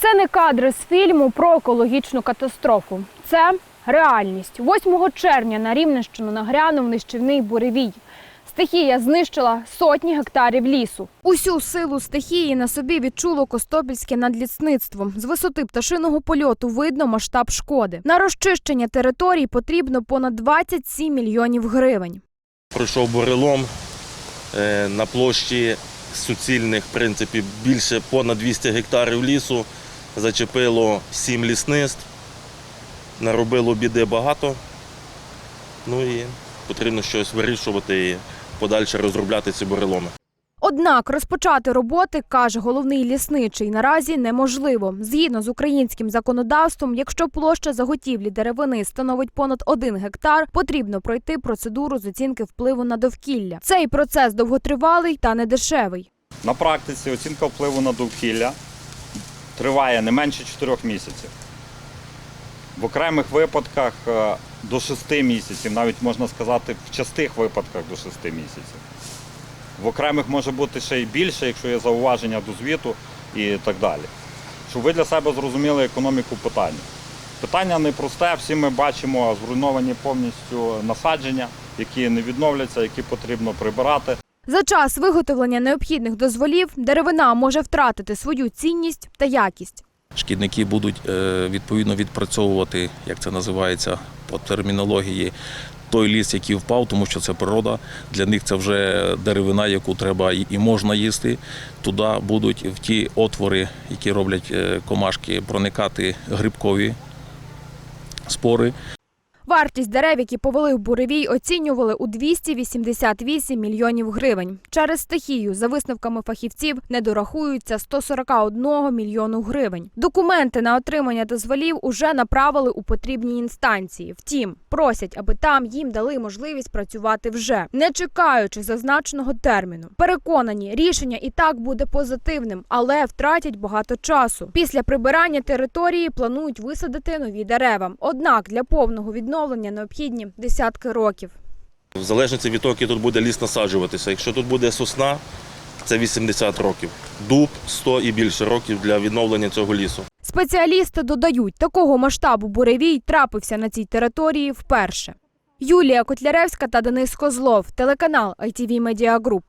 Це не кадри з фільму про екологічну катастрофу. Це реальність. 8 червня на Рівненщину нагрянув нищівний буревій. Стихія знищила сотні гектарів лісу. Усю силу стихії на собі відчуло Костопільське надлісництво. З висоти пташиного польоту видно масштаб шкоди. На розчищення територій потрібно понад 27 мільйонів гривень. Пройшов бурелом е, на площі суцільних, в принципі, більше понад 200 гектарів лісу. Зачепило сім лісництв, наробило біди багато. Ну і потрібно щось вирішувати і подальше розробляти ці буреломи. Однак розпочати роботи, каже головний лісничий, наразі неможливо. Згідно з українським законодавством, якщо площа заготівлі деревини становить понад один гектар, потрібно пройти процедуру з оцінки впливу на довкілля. Цей процес довготривалий та недешевий. На практиці оцінка впливу на довкілля триває не менше 4 місяців. В окремих випадках е, до 6 місяців, навіть можна сказати, в частих випадках до 6 місяців. В окремих може бути ще й більше, якщо є зауваження до звіту і так далі. Щоб ви для себе зрозуміли економіку питання. Питання непросте, всі ми бачимо зруйновані повністю насадження, які не відновляться, які потрібно прибирати. За час виготовлення необхідних дозволів деревина може втратити свою цінність та якість. Шкідники будуть е, відповідно відпрацьовувати, як це називається по термінології, той ліс, який впав, тому що це природа. Для них це вже деревина, яку треба і можна їсти. Туди будуть в ті отвори, які роблять е, комашки, проникати грибкові спори. Вартість дерев, які повалив буревій, оцінювали у 288 мільйонів гривень. Через стихію, за висновками фахівців, не дорахуються 141 мільйону гривень. Документи на отримання дозволів уже направили у потрібні інстанції. Втім, просять, аби там їм дали можливість працювати вже, не чекаючи зазначеного терміну. Переконані, рішення і так буде позитивним, але втратять багато часу. Після прибирання території планують висадити нові дерева. Однак для повного відновлення необхідні десятки років. В залежності від того, який тут буде ліс насаджуватися. Якщо тут буде сосна, це 80 років. Дуб 100 і більше років для відновлення цього лісу. Спеціалісти додають, такого масштабу буревій трапився на цій території вперше. Юлія Котляревська та Денис Козлов, телеканал ITV Media Group.